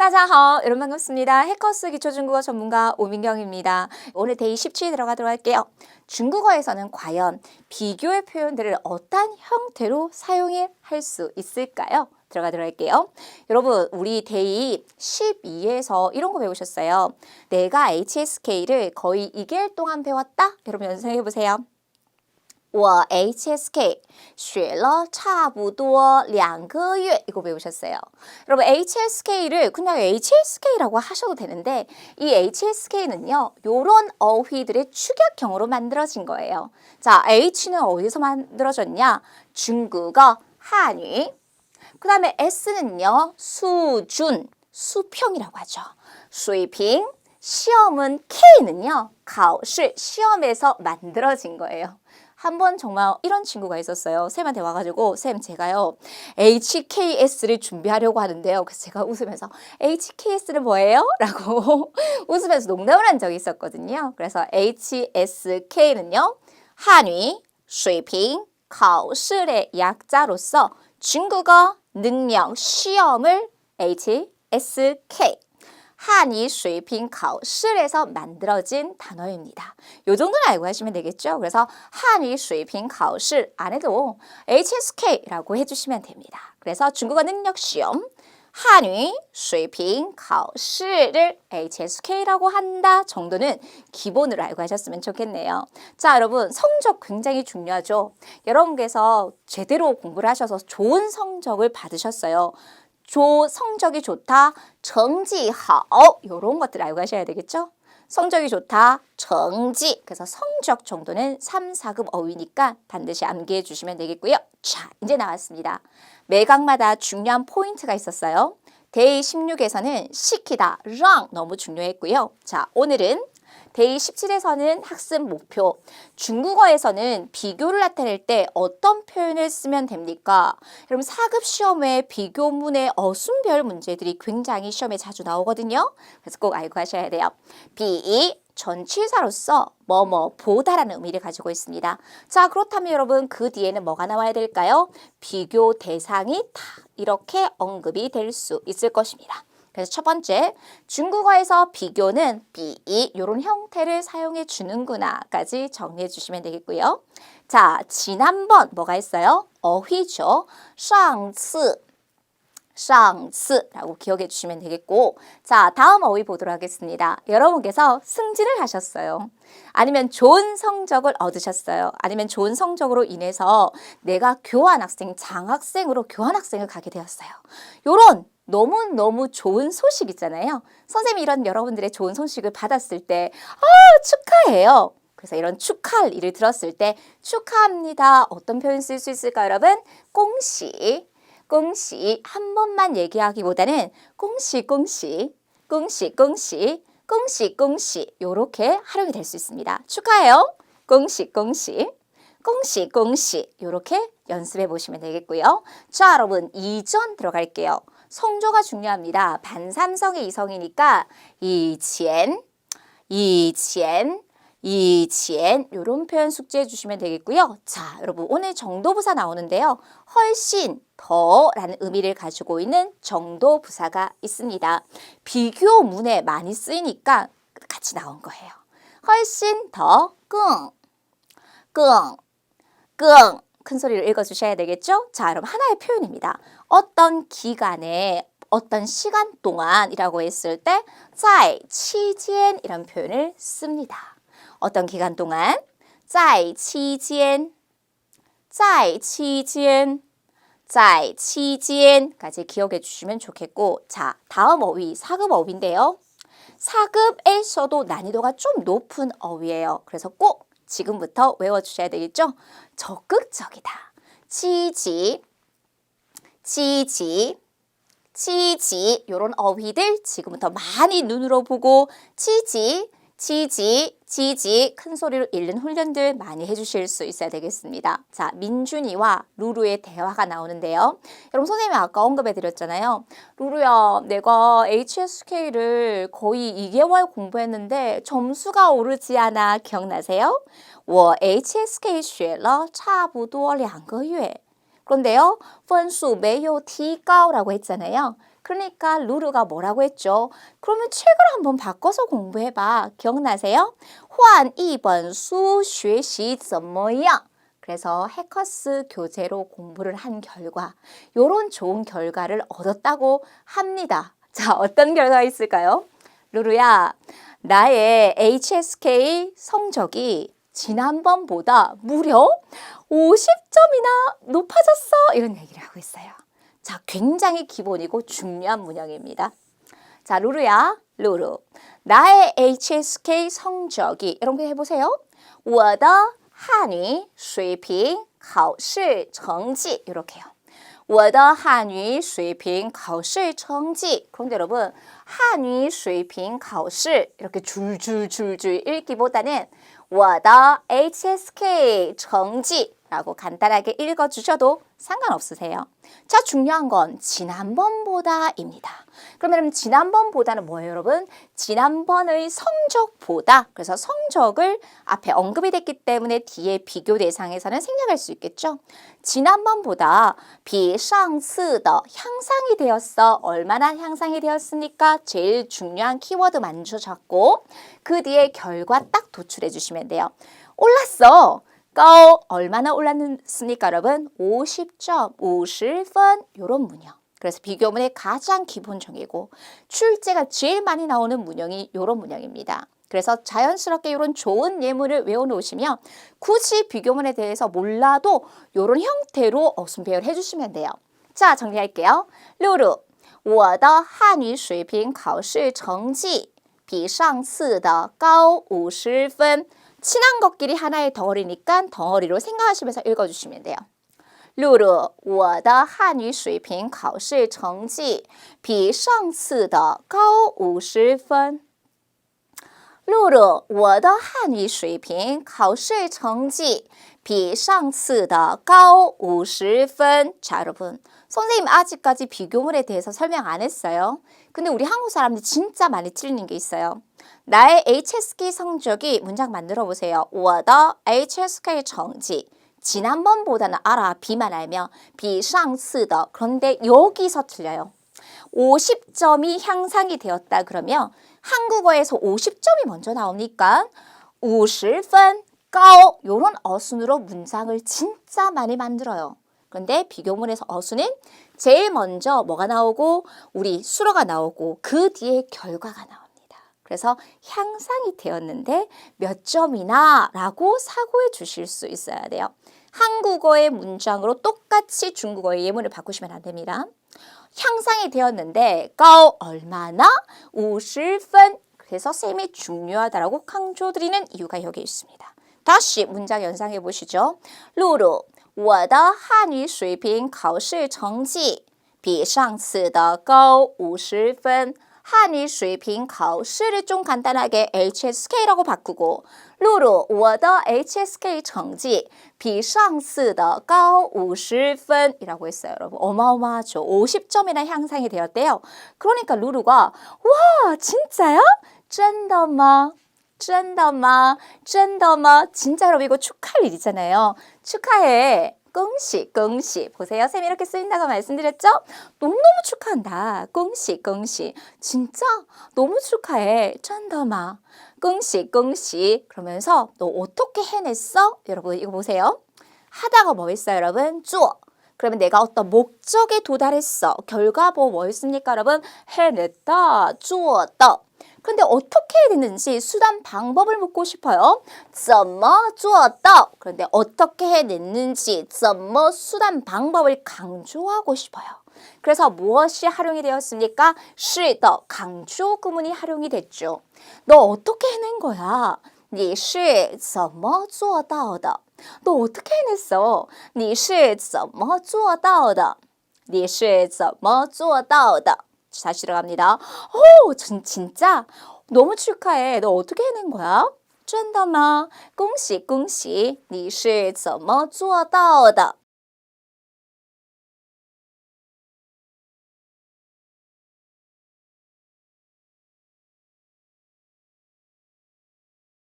따자하 여러분 반갑습니다. 해커스 기초 중국어 전문가 오민경입니다. 오늘 데이 17 들어가도록 할게요. 중국어에서는 과연 비교의 표현들을 어떤 형태로 사용해 할 수 있을까요? 들어가도록 할게요. 여러분, 우리 데이 12에서 이런 거 배우셨어요. 내가 HSK를 거의 2개월 동안 배웠다? 여러분 연습해 보세요. 我 HSK 学了差不多两个月 이거 배우셨어요. 여러분 HSK를 그냥 HSK라고 하셔도 되는데 이 HSK는요. 요런 어휘들의 축약형으로 만들어진 거예요. 자, H는 어디서 만들어졌냐? 중국어 한유. 그다음에 S는요. 수준, 수평이라고 하죠. 수이핑 시험은 K는요. 考试 시험에서 만들어진 거예요. 한 번 정말 이런 친구가 있었어요. 쌤한테 와가지고 쌤 제가요 HKS를 준비하려고 하는데요. 그래서 제가 웃으면서 HKS는 뭐예요? 라고 웃으면서 농담을 한 적이 있었거든요. 그래서 HSK는요 한위, 쉐이핑, 考试의 약자로서 중국어 능력 시험을 HSK 한이 수이핑 가오실에서 만들어진 단어입니다. 요 정도는 알고 하시면 되겠죠. 그래서 한이 수이핑 가오실 안에도 HSK라고 해주시면 됩니다. 그래서 중국어 능력 시험 한위 수이핑 가오실을 HSK라고 한다 정도는 기본으로 알고 하셨으면 좋겠네요. 자, 여러분 성적 굉장히 중요하죠. 여러분께서 제대로 공부를 하셔서 좋은 성적을 받으셨어요. 조 성적이 좋다, 정지好 이런 것들 알고 가셔야 되겠죠? 성적이 좋다, 정지 그래서 성적 정도는 3, 4급 어휘니까 반드시 암기해 주시면 되겠고요. 자, 이제 나왔습니다. 매각마다 중요한 포인트가 있었어요. 데이 16에서는 시키다, 랑 너무 중요했고요. 자, 오늘은 데이 17에서는 학습 목표, 중국어에서는 비교를 나타낼 때 어떤 표현을 쓰면 됩니까? 여러분 4급 시험에 비교문의 어순별 문제들이 굉장히 시험에 자주 나오거든요. 그래서 꼭 알고 가셔야 돼요. 비 전치사로서 뭐뭐 보다라는 의미를 가지고 있습니다. 자 그렇다면 여러분 그 뒤에는 뭐가 나와야 될까요? 비교 대상이 다 이렇게 언급이 될 수 있을 것입니다. 그래서 첫 번째, 중국어에서 비교는 비 이런 형태를 사용해 주는구나까지 정리해 주시면 되겠고요. 자, 지난번 뭐가 있어요? 어휘죠. 上次 상스라고 기억해 주시면 되겠고 자 다음 어휘 보도록 하겠습니다. 여러분께서 승진을 하셨어요. 아니면 좋은 성적을 얻으셨어요. 아니면 좋은 성적으로 인해서 내가 교환학생, 장학생으로 교환학생을 가게 되었어요. 요런 너무너무 좋은 소식 있잖아요. 선생님이 이런 여러분들의 좋은 소식을 받았을 때 아, 축하해요. 그래서 이런 축하할 일을 들었을 때 축하합니다. 어떤 표현 쓸 수 있을까요, 여러분? 꽁시 꽁시 한 번만 얘기하기보다는 꽁시 꽁시 꽁시 꽁시 꽁시 꽁시 요렇게 활용이 될 수 있습니다. 축하해요. 꽁시 꽁시 꽁시 꽁시 요렇게 연습해 보시면 되겠고요. 자 여러분 이전 들어갈게요. 성조가 중요합니다. 반삼성의 이성이니까 이첸 이첸 이치엔 이런 표현 숙지해 주시면 되겠고요. 자, 여러분 오늘 정도부사 나오는데요. 훨씬 더라는 의미를 가지고 있는 정도부사가 있습니다. 비교문에 많이 쓰이니까 같이 나온 거예요. 훨씬 더 끙, 끙, 끙. 큰 소리로 읽어주셔야 되겠죠? 자, 여러분 하나의 표현입니다. 어떤 기간에 어떤 시간 동안이라고 했을 때, 在期间 이런 표현을 씁니다. 어떤 기간 동안 在期间在期间在期间까지 기억해 주시면 좋겠고 자 다음 어휘 4급 어휘인데요. 4급에서도 난이도가 좀 높은 어휘예요. 그래서 꼭 지금부터 외워주셔야 되겠죠? 적극적이다. 치지, 치지, 치지 이런 어휘들 지금부터 많이 눈으로 보고 치지, 지지, 지지 큰 소리로 읽는 훈련들 많이 해주실 수 있어야 되겠습니다. 자, 민준이와 루루의 대화가 나오는데요. 여러분 선생님이 아까 언급해드렸잖아요. 루루야, 내가 HSK를 거의 2개월 공부했는데 점수가 오르지 않아 기억나세요? 我 HSK 学了差不多两个月. 그런데요, 分数没有提高라고 했잖아요. 그러니까 루루가 뭐라고 했죠? 그러면 책을 한번 바꿔서 공부해봐. 기억나세요? 换一本书学习怎么样? 그래서 해커스 교재로 공부를 한 결과 요런 좋은 결과를 얻었다고 합니다. 자, 어떤 결과가 있을까요? 루루야, 나의 HSK 성적이 지난번보다 무려 50점이나 높아졌어. 이런 얘기를 하고 있어요. 자, 굉장히 기본이고 중요한 문형입니다. 자, 루루야, 루루. 나의 HSK 성적이 이런 거 해보세요. 我的汉语水平考试成绩 이렇게요. 我的汉语水平考试成绩 그런데 여러분, 한유 水平考试 이렇게 줄줄줄줄 읽기보다는 我的 HSK 成绩 라고 간단하게 읽어주셔도 상관없으세요. 자, 중요한 건 지난번보다입니다. 그러면 지난번보다는 뭐예요, 여러분? 지난번의 성적보다, 그래서 성적을 앞에 언급이 됐기 때문에 뒤에 비교 대상에서는 생략할 수 있겠죠? 지난번보다 비상스더 향상이 되었어. 얼마나 향상이 되었습니까? 제일 중요한 키워드 만져졌고, 그 뒤에 결과 딱 도출해 주시면 돼요. 올랐어. 고 얼마나 올랐습니까, 여러분? 50점, 50분 요런 문형. 그래서 비교문의 가장 기본적이고 출제가 제일 많이 나오는 문형이 요런 문형입니다. 그래서 자연스럽게 이런 좋은 예문을 외워놓으시면 굳이 비교문에 대해서 몰라도 이런 형태로 어순 배열 해주시면 돼요. 자, 정리할게요. 六六，我的汉语水平考试成绩比上次的高五十分。 친한 것끼리 하나의 덩어리니까 덩어리로 생각하시면서 읽어주시면 돼요. 露露，我的汉语水平考试成绩比上次的高五十分。露露，我的汉语水平考试成绩比上次的高五十分。 자, 여러분. 선생님 아직까지 비교문에 대해서 설명 안 했어요. 근데 우리 한국 사람들이 진짜 많이 틀리는 게 있어요. 나의 HSK 성적이 문장 만들어 보세요. 我的 HSK 成绩 지난번보다는 알아. 비만 알면 比上次的 그런데 여기서 틀려요. 50점이 향상이 되었다 그러면 한국어에서 50점이 먼저 나오니까 50분 高 요런 어순으로 문장을 진짜 많이 만들어요. 그런데 비교문에서 어순은 제일 먼저 뭐가 나오고 우리 수로가 나오고 그 뒤에 결과가 나옵니다. 그래서 향상이 되었는데 몇 점이나 라고 사고해 주실 수 있어야 돼요. 한국어의 문장으로 똑같이 중국어의 예문을 바꾸시면 안 됩니다. 향상이 되었는데 가 얼마나 50분 그래서 쌤이 중요하다라고 강조드리는 이유가 여기 있습니다. 다시 문장 연상해 보시죠. 루루 我的汉语水平考试成绩比上次的高五十分。 한일 水平考试를좀 간단하게 HSK라고 바꾸고 露露 我的 HSK 成绩比上次的高50分 이라고 했어요. 여러분 어마어마하죠. 50점이나 향상이 되었대요. 그러니까 루루가 와 진짜요? 真的吗? 真的吗? 真的吗? 진짜 여러분 이거 축하할 일이잖아요. 축하해. 꽁시 꽁시 보세요 쌤이 이렇게 쓰인다고 말씀드렸죠 너무너무 축하한다 꽁시 꽁시 진짜 너무 축하해 쩐더마 꽁시 꽁시 그러면서 너 어떻게 해냈어 여러분 이거 보세요 하다가 뭐 했어요 여러분 쭈어 그러면 내가 어떤 목적에 도달했어 결과 뭐 뭐였습니까 여러분 해냈다 쭈었다 근데 어떻게 해야 되는지 수단 방법을 묻고 싶어요. 怎么做到? 그런데 어떻게 해냈는지 怎么 수단 방법을 강조하고 싶어요. 그래서 무엇이 활용이 되었습니까? 是的 강조 구문이 활용이 됐죠. 너 어떻게 해낸 거야? 你是怎么做到的? 너 어떻게 해냈어? 你是怎么做到的?你是怎么做到的? 다시 들어갑니다. 오, 진, 진짜 너무 축하해. 너 어떻게 해낸 거야? 真的吗？恭喜恭喜！你是怎么做到的？